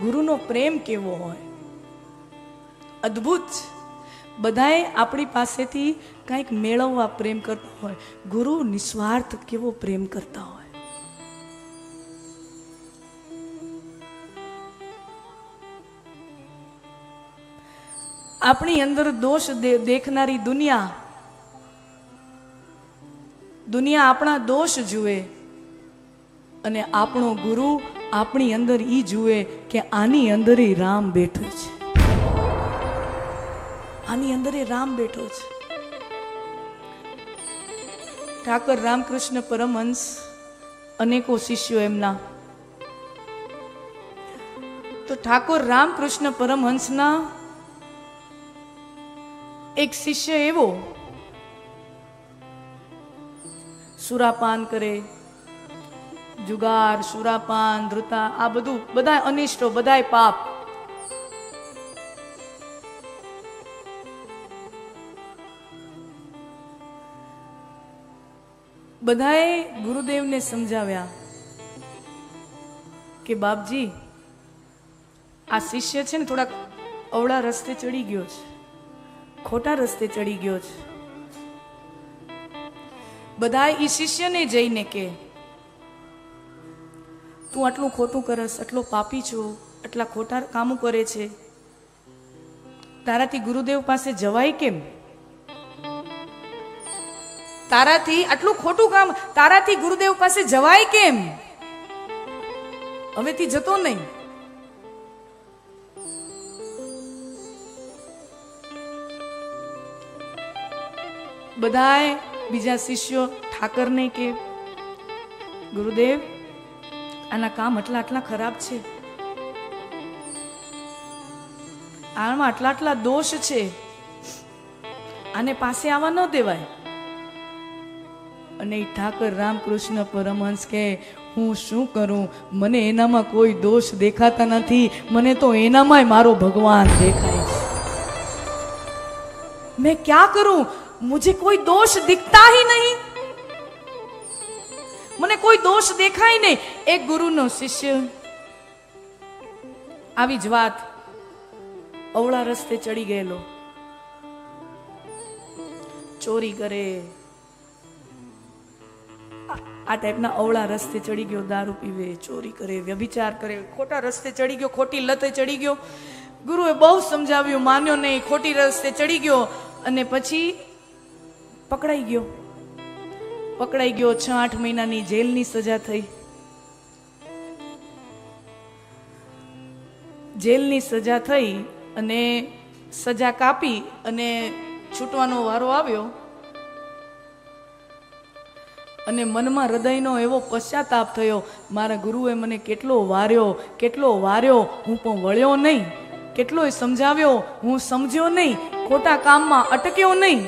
ગુરુનો પ્રેમ કેવો હોય? અદ્ભુત. બધાએ આપણી પાસેથી કંઈક મેળવવા પ્રેમ કરતા હોય. ગુરુ નિસ્વાર્થ કેવો પ્રેમ કરતા હોય? આપણી અંદર દોષ દેખનારી દુનિયા. દુનિયા આપણા દોષ જુએ અને આપણો ગુરુ આપણી અંદર એ જુએ કે આની અંદર એ રામ બેઠો છે. આની અંદર એ રામ બેઠો છે. ઠાકર રામકૃષ્ણ પરમહંસ અનેકો શિષ્યો એમના. તો ઠાકોર રામકૃષ્ણ પરમહંસના એક શિષ્ય એવો, સુરાપાન કરે જુગાર, સુરાપાન ધૃતા આ બધું બધા અનિષ્ટો, બધાય પાપ. બધાએ ગુરુદેવને સમજાવ્યા કે બાપજી, આ શિષ્ય છે ને થોડાક અવળા રસ્તે ચડી ગયો છે. ખોટા રસ્તે ચડી ગયો છે. બધા એ શિષ્યને જઈને કે તું આટલું ખોટું કરસ, આટલો પાપી છો, આટલા ખોટા કામો કરે છે. તારાથી ગુરુદેવ પાસે જવાય કેમ? તારાથી આટલું ખોટું કામ, તારાથી ગુરુદેવ પાસે જવાય કેમ? હવેથી જતો નહીં. બધાએ બીજા શિષ્યો ઠાકરને કે, ગુરુદેવ આના કામ આટલા આટલા ખરાબ છે. આમાં આટલા આટલા દોષ છે. આને પાસે આવવા ન દેવાય. અને ઠાકર રામકૃષ્ણ પરમહંસ કે હું શું કરું? મને એનામાં કોઈ દોષ દેખાતા નથી. મને તો એનામાંય મારો ભગવાન દેખાય મેં ક્યાં કરું? મુજે કોઈ દોષ દિખતા હી નહીં. મને કોઈ દોષ દેખાય નહીં. એક ગુરુનો શિષ્ય. આવી જ વાત અવળા રસ્તે ચડી ગયેલો. ચોરી કરે. આ ટાઈપના અવળા રસ્તે ચડી ગયો દારૂ પીવે, ચોરી કરે, વ્યભિચાર કરે. ખોટા રસ્તે ચડી ગયો, ખોટી લતે ચડી ગયો. ગુરુએ બહુ સમજાવ્યું, માન્યો નહીં. ખોટી રસ્તે ચડી ગયો અને પછી પકડાઈ ગયો. પકડાઈ ગયો છ, આઠ મહિનાની જેલની સજા થઈ. જેલની સજા થઈ અને સજા કાપી અને છૂટવાનો વારો આવ્યો. અને મનમાં હૃદયનો એવો પશ્ચાતાપ થયો, મારા ગુરુએ મને કેટલો વાર્યો કેટલો વાર્યો, હું પણ વળ્યો નહીં. કેટલોય સમજાવ્યો, હું સમજ્યો નહીં. ખોટા કામમાં અટક્યો નહીં.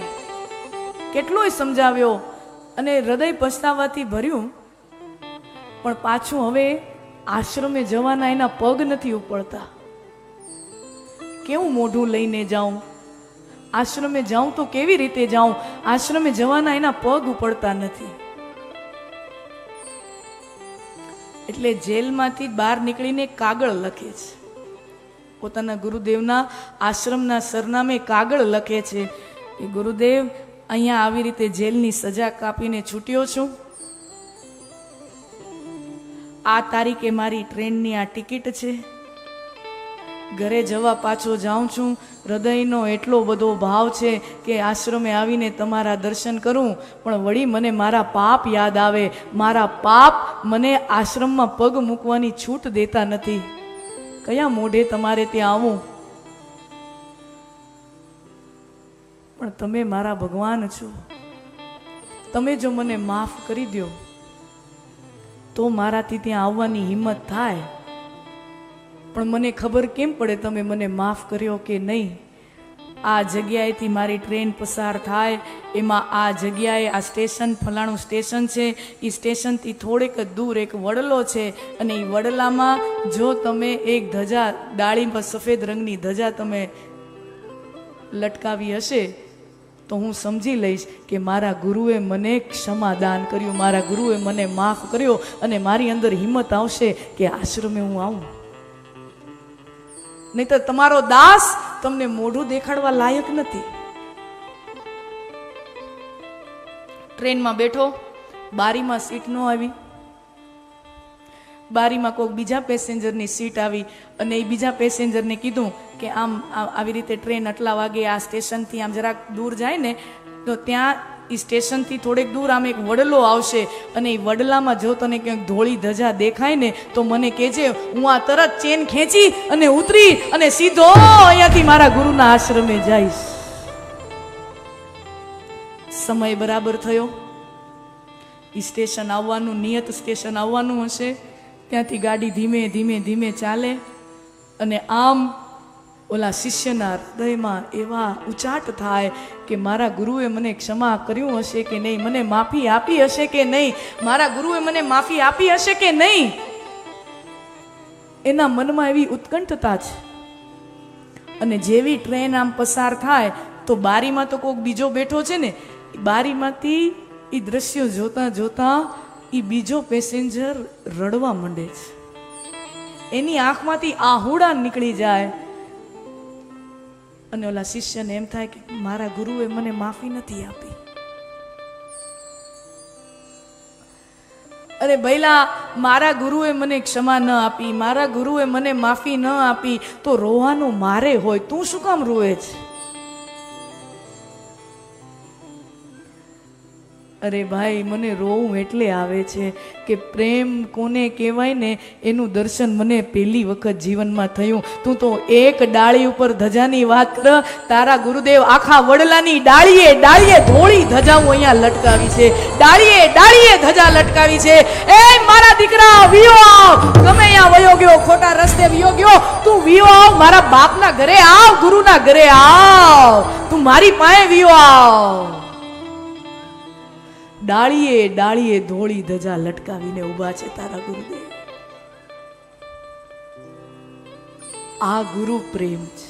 કેટલોય સમજાવ્યો અને હૃદય પછતાવાથી ભર્યું. પણ પાછું હવે આશ્રમે જવાના એના પગ નથી ઉપડતા. કેવું મોઢું લઈને જાઉં? આશ્રમે જાઉં તો કેવી રીતે જાઉં? આશ્રમે જવાના એના પગ ઉપડતા નથી. એટલે જેલમાંથી બહાર નીકળીને કાગળ લખે છે. પોતાના ગુરુદેવના આશ્રમના સરનામે કાગળ લખે છે કે, ગુરુદેવ અહીંયા આવી રીતે જેલની સજા કાપીને છૂટ્યો છું. આ તારીખે મારી ટ્રેનની આ ટિકિટ છે. ઘરે જવા પાછો જાઉં છું. હૃદયનો એટલો બધો ભાવ છે કે આશ્રમે આવીને તમારા દર્શન કરું, પણ વળી મને મારા પાપ યાદ આવે. મારા પાપ મને આશ્રમમાં પગ મૂકવાની છૂટ દેતા નથી. કયા મોઢે તમારે ત્યાં આવું? પણ તમે મારા ભગવાન છો. તમે જો મને માફ કરી દો, તો મારાથી ત્યાં આવવાની હિંમત થાય. પણ મને ખબર કેમ પડે તમે મને માફ કર્યો કે નહીં? આ જગ્યાએથી મારી ટ્રેન પસાર થાય. એમાં આ જગ્યાએ આ સ્ટેશન, ફલાણું સ્ટેશન છે. એ સ્ટેશનથી થોડેક દૂર એક વડલો છે. અને એ વડલામાં જો તમે એક ધજા, ડાળીમાં સફેદ રંગની ધજા તમે લટકાવી હશે તો હું સમજી લઈશ કે મારા ગુરુએ મને ક્ષમાદાન કર્યું, મારા ગુરુએ મને માફ કર્યો અને મારી અંદર હિંમત આવશે કે આશ્રમે હું આવું. નહીતર તમારો દાસ તમને મોઢું દેખાડવા લાયક નથી. ટ્રેનમાં બેઠો, બારીમાં સીટ ન આવી. બારીમાં કોઈક બીજા પેસેન્જરની સીટ આવી અને એ બીજા પેસેન્જરને કીધું કે આમ આવી રીતે ટ્રેન આટલા વાગે આ સ્ટેશનથી આમ જરાક દૂર જાય ને, તો ત્યાં એ સ્ટેશનથી થોડેક દૂર આમ એક વડલો આવશે અને એ વડલામાં જો તને ક્યાંક ધોળી ધજા દેખાય ને, તો મને કહેજે, હું આ તરત ચેન ખેંચી અને ઉતરી અને સીધો અહીંયાથી મારા ગુરુના આશ્રમે જઈશ. સમય બરાબર થયો. એ સ્ટેશન આવવાનું, નિયત સ્ટેશન આવવાનું હશે. ત્યાંથી ગાડી ધીમે ધીમે ધીમે ચાલે અને આમ ઓલા શિષ્યના હૃદયમાં એવા ઉચાટ થાય કે મારા ગુરુએ મને ક્ષમા કર્યું હશે કે નહીં, મને માફી આપી હશે કે નહીં, મારા ગુરુએ મને માફી આપી હશે કે નહીં? એના મનમાં એવી ઉત્કંઠતા છે. અને જેવી ટ્રેન આમ પસાર થાય, તો બારીમાં તો કોઈક બીજો બેઠો છે ને, બારીમાંથી એ દ્રશ્યો જોતા જોતા એ બીજો પેસેન્જર રડવા માંડે છે. એની આંખમાંથી આહુડા નીકળી જાય. અને ઓલા શિષ્યને એમ થાય કે મારા ગુરુએ મને માફી નથી આપી. અરે ભૈલા મારા ગુરુએ મને ક્ષમા ન આપી, મારા ગુરુએ મને માફી ન આપી, તો રોવાનું મારે હોય, તું શું કામ રોવે છે? અરે ભાઈ, મને રોવું એટલે આવે છે કે પ્રેમ કોને કહેવાય ને, એનું દર્શન મને પહેલી વખત જીવનમાં થયું. તું તો એક ડાળી ઉપર ધજાની વાત કર, તારા ગુરુદેવ આખા વડલાની ડાળીએ ડાળીએ ધોળી ધજા હું અહીંયા લટકાવી છે. ડાળીએ ડાળીએ ધજા લટકાવી છે. એ મારા દીકરા, વિયો આવ. ગમે અહીંયા વયો ગયો, ખોટા રસ્તે વિયો ગયો, તું વિયો આવ. મારા બાપના ઘરે આવ, ગુરુના ઘરે આવ. તું મારી પાસે વિયો આવ. ડાળીએ ડાળીએ ધોળી ધજા લટકાવીને ઊભા છે તારા ગુરુદેવ. આ ગુરુ પ્રેમ છે.